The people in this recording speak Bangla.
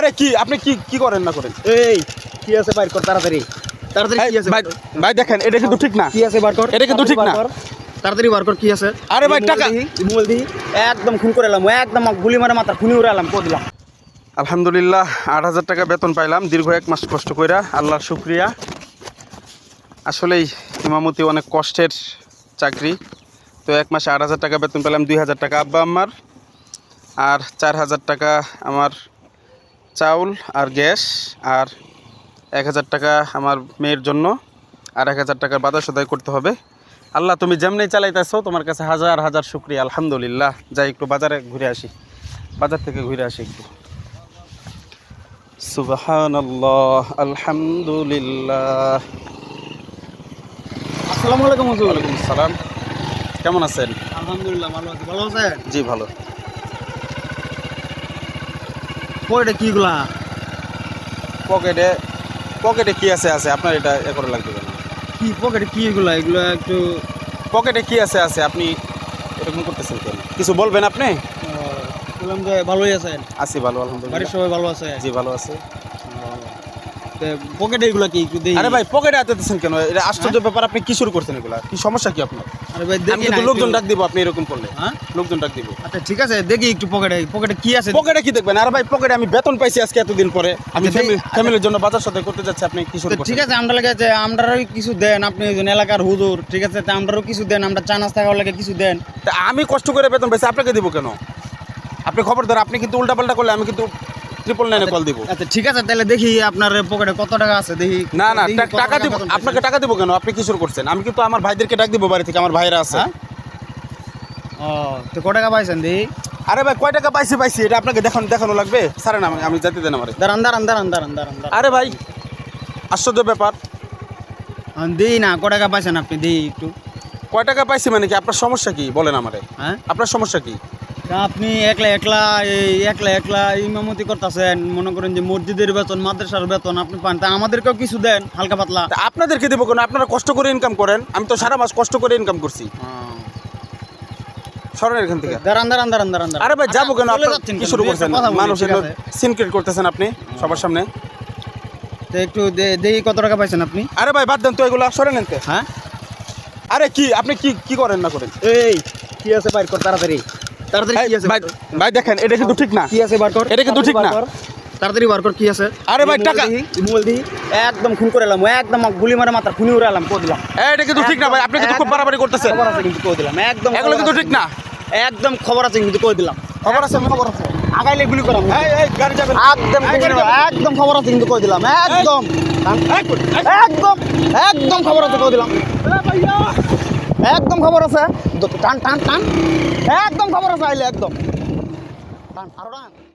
আরে কি আপনি কি কি করেন না করেন? এই কি আছে বাইর কর তাড়াতাড়ি। তাড়াতাড়ি কি আছে ভাই ভাই দেখেন এটা কিন্তু ঠিক না। কি আছে বার কর? এটা কিন্তু ঠিক না। তাড়াতাড়ি বার কর। কি আছে? আরে ভাই, টাকা- মোবাইল দিহি। একদম খুন করে এলাম একদম গুলি মারে মাথা খুনি উড়ে এলাম কো দিলাম? আলহামদুলিল্লাহ আট হাজার টাকা বেতন পাইলাম দীর্ঘ এক মাস কষ্ট কইরা আল্লাহর শুক্রিয়া। আসলেই ইমামতি অনেক কষ্টের চাকরি। তো এক মাসে আট হাজার টাকা বেতন পেলাম দুই হাজার টাকা আব্বা আমার আর চার হাজার টাকা আমার চাউল আর গ্যাস আর এক হাজার টাকা আমার মেয়ের জন্য আর এক হাজার টাকার বাজার সদাই করতে হবে। আল্লাহ তুমি যেমনি চালাইতেছো তোমার কাছে হাজার হাজার শুক্রিয়া। আলহামদুলিল্লাহ। যাই একটু বাজারে ঘুরে আসি। বাজার থেকে ঘুরে আসি একটু। সুবহানাল্লাহ আলহামদুলিল্লাহ। আসসালামু আলাইকুম হুজুর। ওয়ালাইকুম সালাম। কেমন আছেন? আলহামদুলিল্লাহ ভালো আছি। ভালো আছেন? জি ভালো। কয়টা কিগুলা পকেটে পকেটে কি আছে আছে? আপনার এটা এ করে লাগবে কেন? কি পকেটে কি এগুলো? এগুলা একটু পকেটে কি আছে আছে? আপনি এরকম করতেছেন কেন? কিছু বলবেন আপনি? বললাম যে ভালোই আছেন। আছি ভালো বাড়ির সবাই ভালো আছে? জি ভালো আছে। পকেটে এগুলা কি আরে ভাই পকেটে আতেছেন কেন? এটা আশ্চর্য ব্যাপার আপনি কি শুরু করছেন এগুলা? কি সমস্যা কি আপনার? আরে ভাই আমি দেখি কিন্তু লোকজন। ডাক দিব আপনি এরকম করলে। হ্যাঁ? লোকজন ডাক দিব। আচ্ছা ঠিক আছে দেখি একটু পকেটে পকেটে কি আছে। পকেটে কি দেখবেন? আরে ভাই পকেটে আমি বেতন পাইছি আজকে এতদিন পরে। আমি আচ্ছা, ফ্যামিলি- আচ্ছা। ফ্যামিলির জন্য বাজার সাথে করতে যাচ্ছি আপনি কি শুরু ঠিক আছে আমরা লাগে যে আমরাও কিছু দেন আপনি একজন এলাকার হুজুর ঠিক আছে? তা আমরাও কিছু দেন আমরা চা নাস্তা খাওয়ার লাগে কিছু দেন। তা আমি কষ্ট করে বেতন পাইছি আপনাকে দিব কেন? আপনি খবর খবরদার আপনি কিন্তু উল্টাপাল্টা করলে আমি কিন্তু ট্রিপল নাইনে কল দিব। আচ্ছা ঠিক আছে তাহলে দেখি আপনার পকেটে কত টাকা আছে দেখি না না টাকা দিব আপনাকে টাকা দিব কেন? আপনি কি করছেন? আমি কিন্তু আমার ভাইদেরকে ডাক দিব বাড়ি থেকে আমার ভাইরা আছে। হ্যাঁ? ও তো ক টাকা পাইছেন দেখি? আরে ভাই কয় টাকা পাইছি পাইছি এটা আপনাকে দেখানো দেখানো লাগবে? সারে না আমি- যেতে দেন আমারে। দাঁড়ান দাঁড়ান দাঁড়ান দাঁড়ান দাঁড়ান আরে ভাই আশ্চর্য ব্যাপার। দিই না ক টাকা পাইছেন আপনি দিই একটু। কয় টাকা পাইছি মানে কি? আপনার সমস্যা কি? বলেন আমারে। হ্যাঁ? আপনার সমস্যা কি? আপনি একলা একলা এই একলা একলা ইমামতি করতেছেন মনে করেন যে মসজিদের বেতন মাদ্রাসার বেতন আপনি পান তা আমাদেরকেও কিছু দেন হালকা পাতলা। তা আপনাদেরকে দেবো কেন? আপনারা কষ্ট করে ইনকাম করেন আমি তো সারা মাস কষ্ট করে ইনকাম করছি। সরেন এখান থেকে। দাঁড়ান দাঁড়ান দাঁড়ান দাঁড়ান দাঁড়ান। আরে ভাই যাব কেন? চলে আপনার যাচ্ছেন কি কেন? শুরু করছেন? কথা বলি, মানুষের ঠিক আছে? সিনক্রেট করতেছেন আপনি সবার সামনে? তো একটু দে- দেখি কত টাকা পাইছেন আপনি। আরে ভাই বাদ দেন তো এগুলো সরেন এনতে। হ্যাঁ। আরে কি আপনি কি কি করেন না করেন? এই কি আছে বাইর কর তাড়াতাড়ি। তাড়াতাড়ি কি আছে ভাই ভাই দেখেন এটা কিন্তু ঠিক না। কি আছে বার কর? এটা কিন্তু ঠিক না। তাড়াতাড়ি বার কর কি আছে? আরে ভাই, টাকা- মোবাইল দিহি একদম খুন করে এলাম একদম গুলি মারে মাথা খুনি উড়ে এলাম কো দিলাম? এটা কিন্তু ঠিক না ভাই আপনি কিন্তু খুব বাড়াবাড়ি করতেছেন। খবর আছে কিন্তু কই দিলাম? একদম এগুলো কিন্তু ঠিক না। একদম খবর আছে কিন্তু কই দিলাম? খবর আছে খবর আছে। আগাইলে গুলি করাম। এই এই গাড়ি যাবেন। একদম। একদম খবর আছে কিন্তু কই দিলাম? একদম। কই- একদম একদম খবর আছে কই দিলাম? একদম খবর আছে। টান টান টান। একদম খবর আছে আইলে একদম। টান আরও টান।